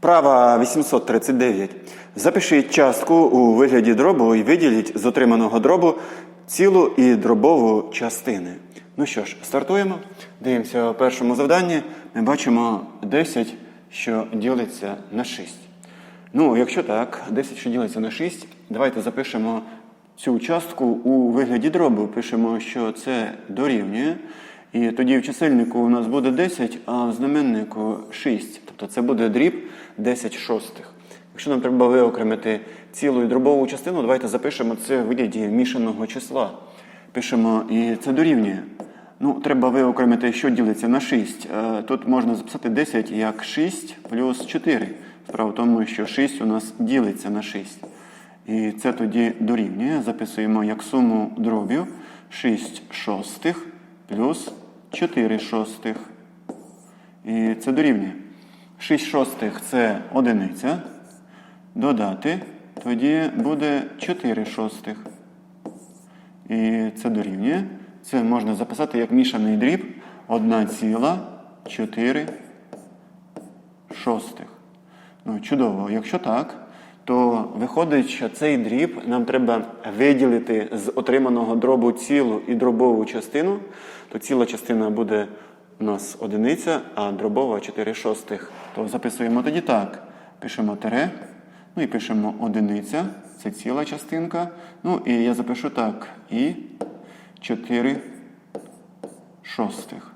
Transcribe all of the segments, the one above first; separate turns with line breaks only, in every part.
Вправа 839. Запишіть частку у вигляді дробу і виділіть з отриманого дробу цілу і дробову частини. Ну що ж, стартуємо. Дивимося у першому завданні. Ми бачимо 10, що ділиться на 6. Ну, якщо так, 10, що ділиться на 6, давайте запишемо цю частку у вигляді дробу. Пишемо, що це дорівнює. І тоді в чисельнику у нас буде 10, а в знаменнику 6. Тобто це буде дріб 10 шостих. Якщо нам треба виокремити цілу і дробову частину, давайте запишемо це в вигляді мішаного числа. Пишемо, і це дорівнює. Ну, треба виокремити, що ділиться на 6. Е, Тут можна записати 10 як 6 плюс 4. Справа в тому, що 6 у нас ділиться на 6. І це тоді дорівнює. Записуємо як суму дробів 6 шостих плюс 4 шостих. І це дорівнює. 6 шостих це одиниця. Додати, тоді буде 4 шостих. І це дорівнює. Це можна записати як мішаний дріб 1,4 шостих. Ну, чудово. Якщо так, то виходить, що цей дріб нам треба виділити з отриманого дробу цілу і дробову частину, то ціла частина буде у нас одиниця, а дробова 4 шостих. То записуємо тоді так. Пишемо тире, ну і пишемо одиниця, це ціла частинка. Ну і я запишу так. І 4 шостих.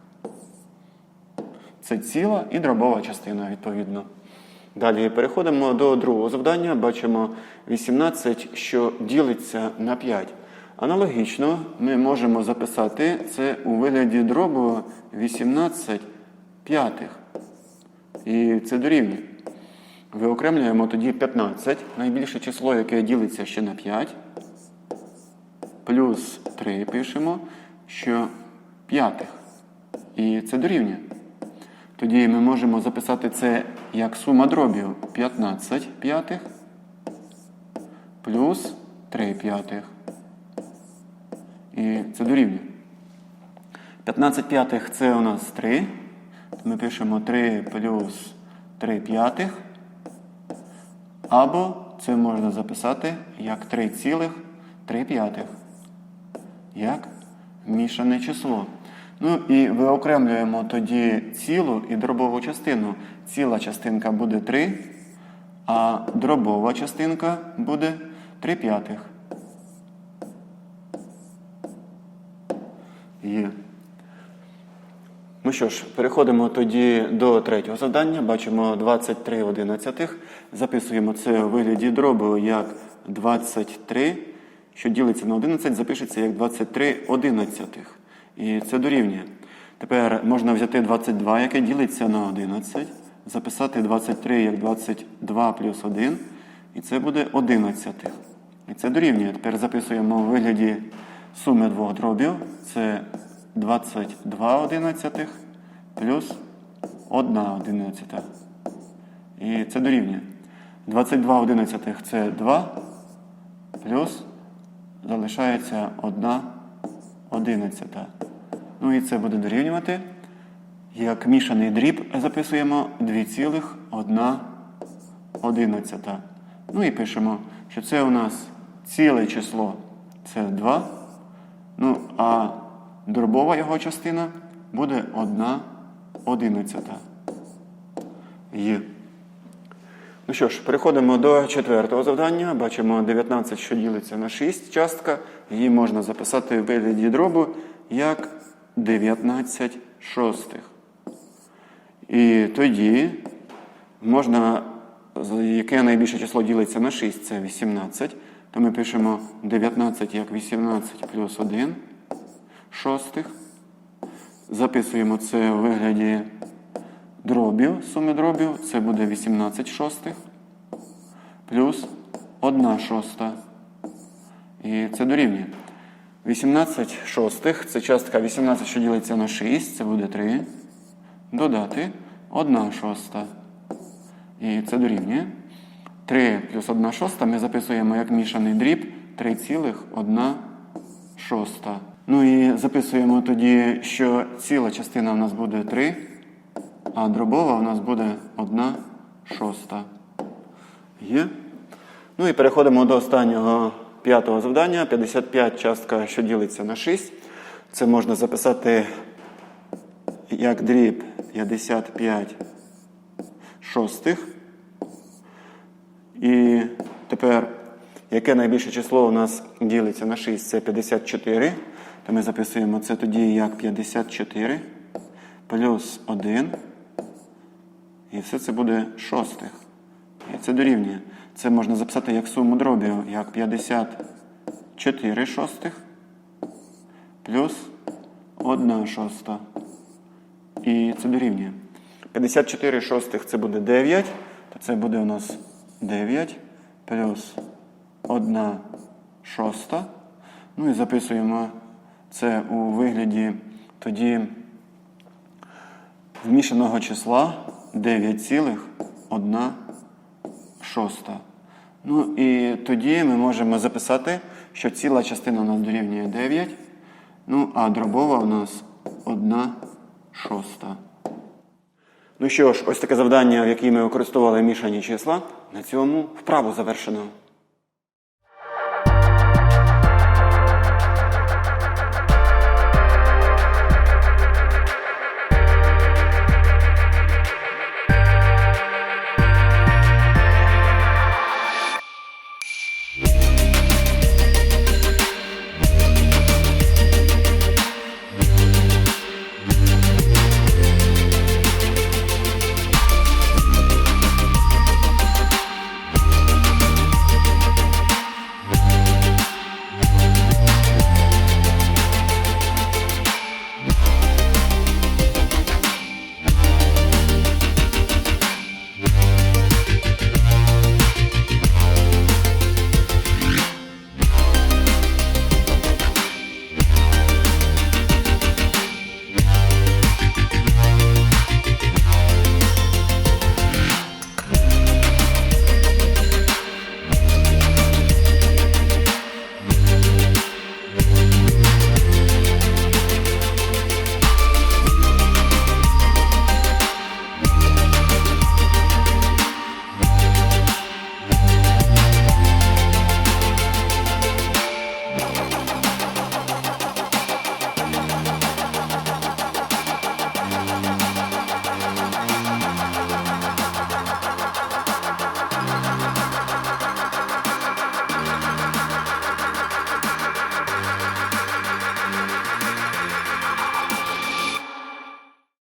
Це ціла і дробова частина, відповідно. Далі переходимо до другого завдання. Бачимо 18, що ділиться на 5. Аналогічно ми можемо записати це у вигляді дробу 18 п'ятих. І це дорівнює. Виокремлюємо тоді 15, найбільше число, яке ділиться ще на 5. Плюс 3 пишемо, що п'ятих. І це дорівнює. Тоді ми можемо записати це як сума дробів 15 п'ятих плюс 3 п'ятих. І це дорівнює. 15 п'ятих це у нас 3. Ми пишемо 3 плюс 3 п'ятих. Або це можна записати як 3 цілих 3 п'ятих. Як мішане число. Ну і виокремлюємо тоді цілу і дробову частину. Ціла частинка буде 3, а дробова частинка буде 3 п'ятих. Є. Ну що ж, переходимо тоді до третього завдання. Бачимо 23 одинадцятих. Записуємо це у вигляді дробу як 23, що ділиться на 11, запишеться як 23 одинадцятих. І це дорівнює. Тепер можна взяти 22, яке ділиться на 11, записати 23 як 22 плюс 1, і це буде 11. І це дорівнює. Тепер записуємо у вигляді суми двох дробів. Це 22 одинадцятих плюс 1 одинадцята. І це дорівнює. 22 одинадцятих це 2 плюс залишається 1 одинадцята. Ну і це буде дорівнювати. Як мішаний дріб записуємо 2,1 одинадцята. Ну і пишемо, що це у нас ціле число це 2. Ну, а дробова його частина буде 1 одинадцята. Є. Що ж, переходимо до четвертого завдання. Бачимо 19, що ділиться на 6 частка. Її можна записати в вигляді дробу як 19 шостих. І тоді можна, яке найбільше число ділиться на 6, це 18. То ми пишемо 19 як 18 плюс 1 шостих. Записуємо це у вигляді дробів, суми дробів. Це буде 18 шостих плюс 1 шоста. І це дорівнює. 18 шостих це частка 18, що ділиться на 6, це буде 3. Додати 1 шоста. І це дорівнює. 3 плюс 1 шоста ми записуємо як мішаний дріб 3,1 шоста. Ну і записуємо тоді, що ціла частина у нас буде 3, а дробова у нас буде 1 шоста. Є. Ну і переходимо до останнього п'ятого завдання. 55 частка, що ділиться на 6. Це можна записати як дріб 55 шостих. І тепер, яке найбільше число у нас ділиться на 6, це 54. То ми записуємо це тоді як 54 плюс 1. І все це буде шостих. І це дорівнює. Це можна записати як суму дробів, як 54 шостих плюс 1 шоста. І це дорівнює. 54 шостих це буде 9, то це буде у нас 9 плюс 1 шоста. Ну і записуємо це у вигляді тоді змішаного числа 9,1 шоста. Ну і тоді ми можемо записати, що ціла частина у нас дорівнює 9, ну а дробова у нас 1 шоста. Ну що ж, ось таке завдання, в якій ми використовували мішані числа. На цьому вправу завершено.